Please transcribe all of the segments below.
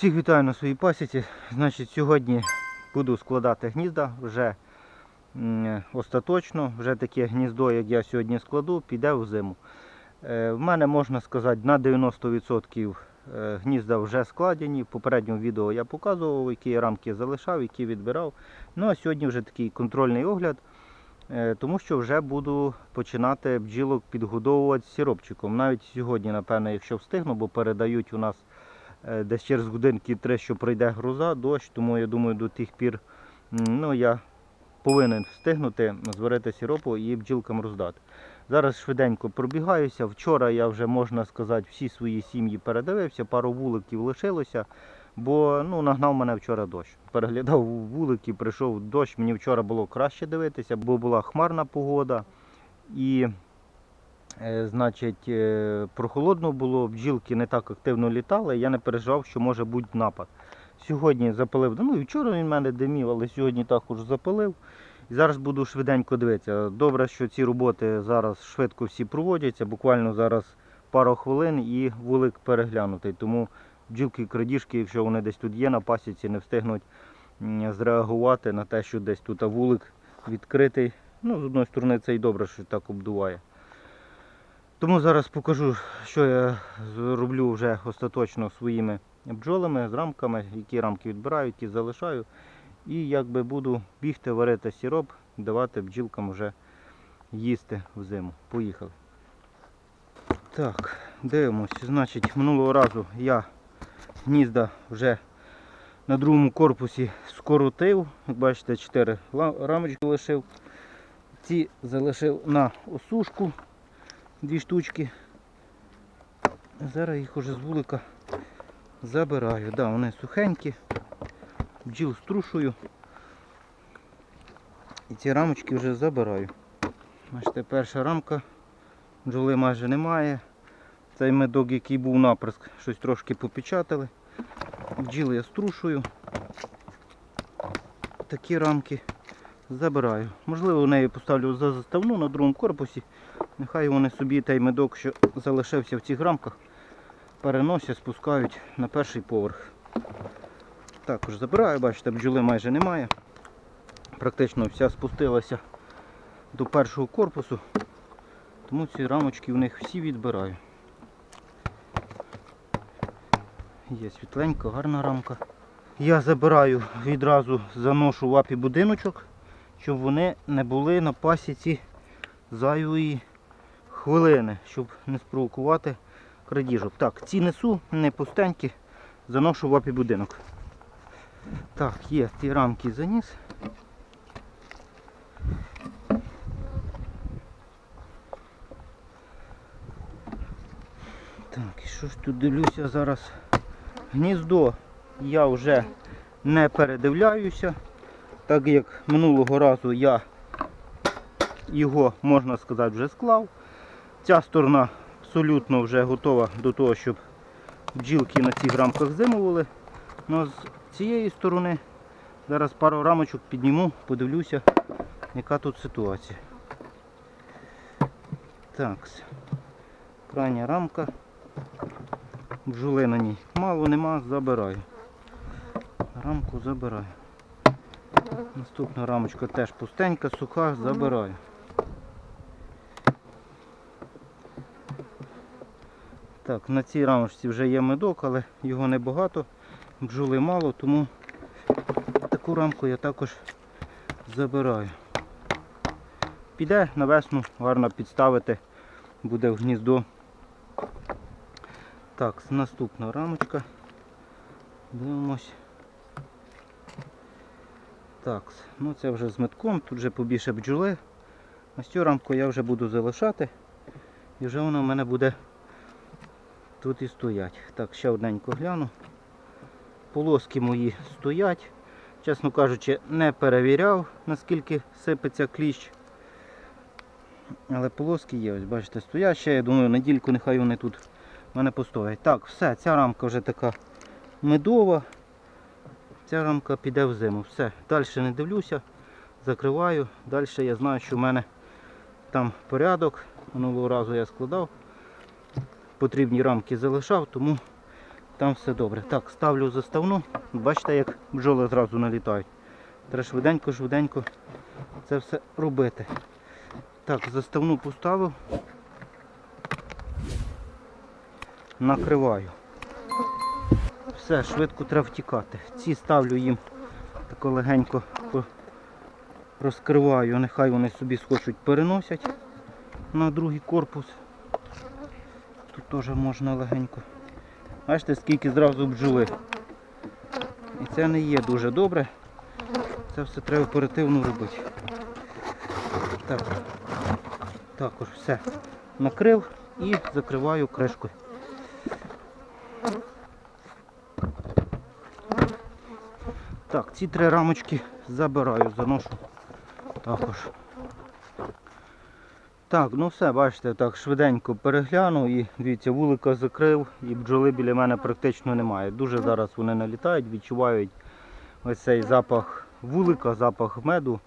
Всіх вітаю на своїй пасіці. Значить, сьогодні буду складати гнізда вже остаточно. Вже таке гніздо, як я сьогодні складу, піде в зиму. Е, В мене можна сказати на 90% е, гнізда вже складені. В попередньому відео я показував, які рамки залишав, які відбирав. Ну а сьогодні вже такий контрольний огляд, е, тому що вже буду починати бджілок підгодовувати сиропчиком. Навіть сьогодні, напевно, якщо встигну, бо передають у нас десь через годинки три, що пройде гроза, дощ, тому я думаю, до тих пір ну, я повинен встигнути зварити сиропу і бджілкам роздати. Зараз швиденько пробігаюся. Вчора я вже, можна сказати, всі свої сім'ї передивився, пару вуликів лишилося, бо ну, нагнав мене вчора дощ. Переглядав вулики, прийшов дощ. Мені вчора було краще дивитися, бо була хмарна погода. І Е, Значить, е, прохолодно було, бджілки не так активно літали, я не переживав, що може бути напад. Сьогодні запалив, ну і вчора він мене димів, але сьогодні також запалив. І зараз буду швиденько дивитися. Добре, що ці роботи зараз швидко всі проводяться, буквально зараз пару хвилин і вулик переглянутий. Тому бджілки крадіжки, якщо вони десь тут є на пасіці, не встигнуть зреагувати на те, що десь тут вулик відкритий. Ну, з одної сторони, це і добре, що так обдуває. Тому зараз покажу, що я роблю вже остаточно своїми бджолами з рамками, які рамки відбираю, які залишаю. І якби буду бігти, варити сироп, давати бджілкам вже їсти взиму. Поїхали. Так, дивимося. Значить, минулого разу я гнізда вже на другому корпусі скоротив. Як бачите, 4 рамочки лишив. Ці залишив на осушку дві штучки. Зараз їх уже з вулика забираю. Да, вони сухенькі. Бджіл струшую. І ці рамочки вже забираю. Бачите, перша рамка. Бджоли майже немає. Цей медок, який був наприск, щось трошки попечатали. Бджіл я струшую. Такі рамки забираю. Можливо, в неї поставлю за заставну на другому корпусі. Нехай вони собі той медок, що залишився в цих рамках, переносять, спускають на перший поверх. Також забираю, бачите, бджоли майже немає. Практично вся спустилася до першого корпусу, тому ці рамочки в них всі відбираю. Є світленька, гарна рамка. Я забираю відразу заношу в апі будиночок, щоб вони не були на пасіці зайвої хвилини, щоб не спровокувати крадіжок. Так, ці несу не пустенькі, заношу в апі будинок. Так, є, ті рамки заніс. Так, і що ж тут дивлюся зараз? Гніздо я вже не передивляюся, так як минулого разу я його, можна сказати, вже склав. Ця сторона абсолютно вже готова до того, щоб бджілки на цих рамках зимували. Ну, з цієї сторони зараз пару рамочок підніму, подивлюся, яка тут ситуація. Так, крайня рамка. Бджоли на ній. Мало нема, забираю. Рамку забираю. Наступна рамочка теж пустенька, суха, забираю. Так, на цій рамочці вже є медок, але його небагато, бджоли мало, тому таку рамку я також забираю. Піде на весну, гарно підставити, буде в гніздо. Так, наступна рамочка. Дивимось. Так, ну це вже з метком, тут вже побільше бджоли. Ось цю рамку я вже буду залишати. І вже вона в мене буде тут і стоять. Так, ще одненько гляну. Полоски мої стоять. Чесно кажучи, не перевіряв, наскільки сипеться кліщ. Але полоски є, ось бачите, стоять ще, я думаю, недільку нехай вони тут мене постоять. Так, все, ця рамка вже така медова. Ця рамка піде в зиму. Все, далі не дивлюся, закриваю. Далі я знаю, що в мене там порядок. Минулого разу я складав. Потрібні рамки залишав, тому там все добре. Так, ставлю заставну. Бачите, як бджоли зразу налітають. Треба швиденько, швиденько це все робити. Так, заставну поставив. Накриваю. Все, швидко треба втікати. Ці ставлю їм тако легенько розкриваю, нехай вони собі схочуть переносять на другий корпус. Тут теж можна легенько. Бачите, скільки зразу бджоли. І це не є дуже добре. Це все треба оперативно робити. Так. Також все накрив і закриваю кришкою. Так, ці три рамочки забираю, заношу також. Так, ну все, бачите, так швиденько переглянув і дивіться, вулика закрив і бджоли біля мене практично немає. Дуже зараз вони налітають, відчувають ось цей запах вулика, запах меду.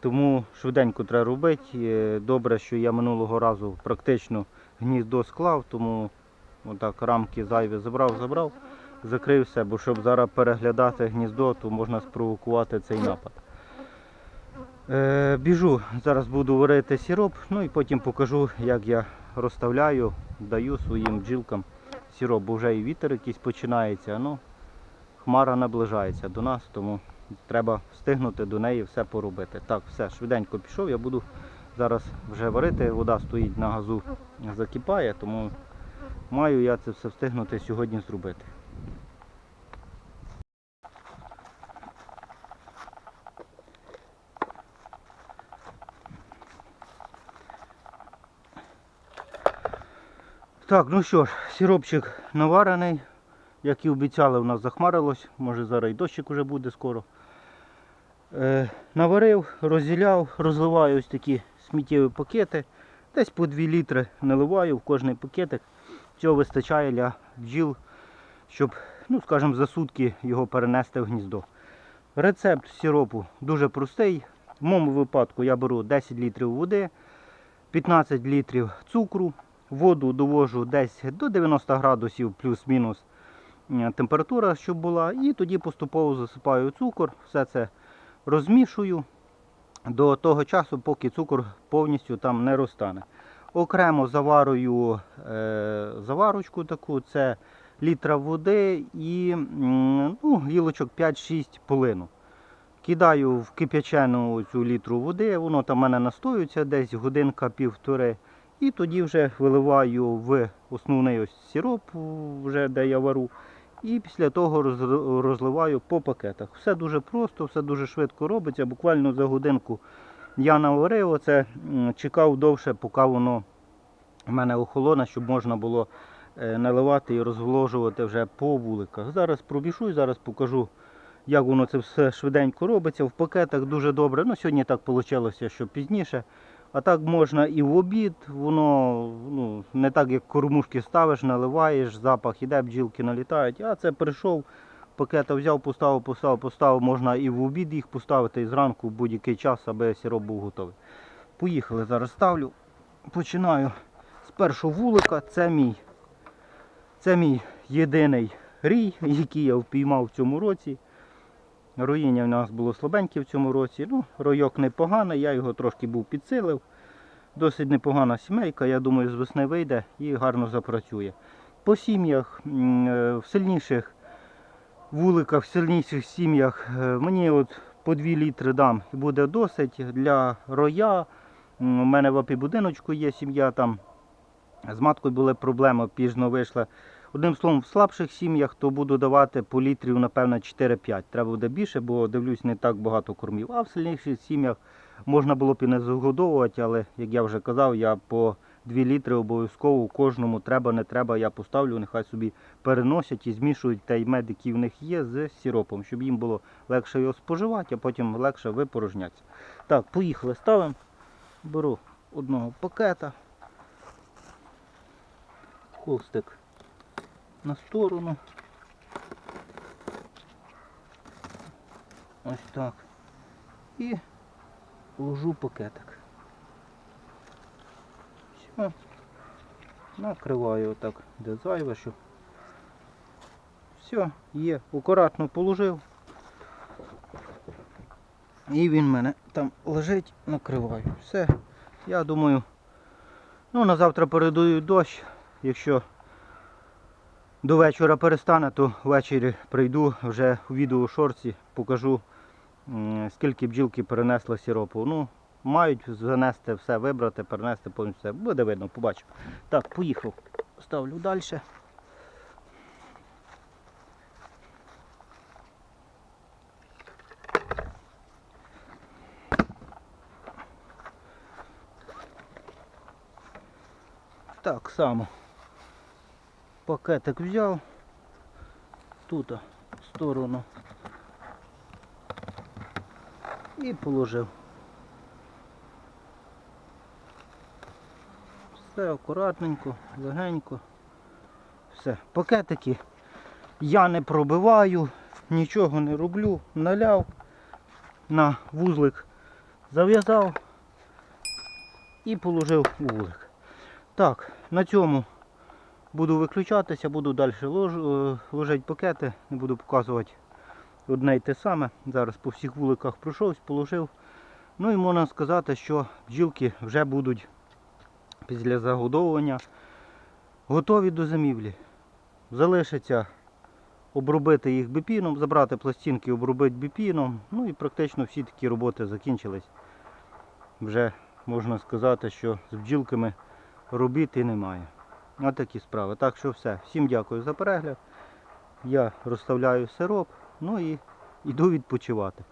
Тому швиденько треба робити. Добре, що я минулого разу практично гніздо склав, тому отак рамки зайві забрав, забрав, закрив все, бо щоб зараз переглядати гніздо, то можна спровокувати цей напад. Е, біжу, зараз буду варити сироп, ну і потім покажу, як я розставляю, даю своїм бджілкам сироп, бо вже і вітер якийсь починається, ну, хмара наближається до нас, тому треба встигнути до неї все поробити. Так, все, швиденько пішов, я буду зараз вже варити, вода стоїть на газу, закипає, тому маю я це все встигнути сьогодні зробити. Так, ну що ж, сиропчик наварений. Як і обіцяли, у нас захмарилось. Може зараз і дощик уже буде скоро. Е, наварив, розділяв, розливаю ось такі сміттєві пакети. Десь по 2 літри наливаю в кожний пакетик. Цього вистачає для бджіл, щоб, ну скажімо, за сутки його перенести в гніздо. Рецепт сиропу дуже простий. В моєму випадку я беру 10 літрів води, 15 літрів цукру, воду довожу десь до 90 градусів плюс-мінус е, температура, щоб була, і тоді поступово засипаю цукор, все це розмішую до того часу, поки цукор повністю там не розтане. Окремо заварую е, заварочку таку, це літра води і ну, гілочок 5-6 полину. Кидаю в кип'ячену цю літру води, воно там в мене настоюється десь годинка півтори. І тоді вже виливаю в основний ось сироп, вже де я вару. І після того розливаю по пакетах. Все дуже просто, все дуже швидко робиться. Буквально за годинку я наварив оце, чекав довше, поки воно в мене охолоне, щоб можна було е, наливати і розголожувати вже по вуликах. Зараз пробіжу, зараз покажу, як воно це все швиденько робиться. В пакетах дуже добре. Ну, сьогодні так вийшло, що пізніше. А так можна і в обід, воно ну, не так, як кормушки ставиш, наливаєш, запах іде, бджілки налітають. А це прийшов, пакета взяв, поставив, поставив, поставив. Можна і в обід їх поставити, і зранку в будь-який час, аби сироп був готовий. Поїхали, зараз ставлю. Починаю з першого вулика. Це мій, це мій єдиний рій, який я впіймав в цьому році. Роїння в нас було слабеньке в цьому році. Ну, ройок непоганий, я його трошки був підсилив. Досить непогана сімейка, я думаю, з весни вийде і гарно запрацює. По сім'ях, е, в сильніших вуликах, в сильніших сім'ях е, мені от по 2 літри дам і буде досить для роя. У мене в апібудиночку є сім'я там. З маткою були проблеми, пізно вийшла. Одним словом, в слабших сім'ях то буду давати по літрів, напевно, 4-5. Треба буде більше, бо дивлюсь, не так багато кормів. А в сильніших сім'ях можна було б і не загодовувати, але, як я вже казав, я по 2 літри обов'язково кожному треба, не треба, я поставлю, нехай собі переносять і змішують той мед, який в них є, з сиропом, щоб їм було легше його споживати, а потім легше випорожнятися. Так, поїхали, ставимо. Беру одного пакета. Холстик на сторону. Ось так. І ложу пакетик. Все. Накриваю отак, де зайве, щоб Все, є. Акуратно положив. І він в мене там лежить, накриваю. Все. Я думаю, ну на завтра передаю дощ. Якщо до вечора перестане, то ввечері прийду вже у відео шорці, покажу скільки бджілки перенесли сиропу. Ну, мають занести все, вибрати, перенести повністю все. Буде видно, побачимо. Так, поїхав. Ставлю далі. Так само. Пакетик взяв. Тут в сторону. І положив. Все акуратненько, легенько. Все. Пакетики я не пробиваю, нічого не роблю, наляв на вузлик, зав'язав і положив у вулик. Так, на цьому буду виключатися, буду далі лож... е, ложити пакети, не буду показувати одне й те саме. Зараз по всіх вуликах пройшовся, положив. Ну і можна сказати, що бджілки вже будуть після загодовування готові до зимівлі. Залишиться обробити їх біпіном, забрати пластинки, обробити біпіном. Ну і практично всі такі роботи закінчились. Вже можна сказати, що з бджілками робіти немає. Ось такі справи. Так що все. Всім дякую за перегляд. Я розставляю сироп, ну і йду відпочивати.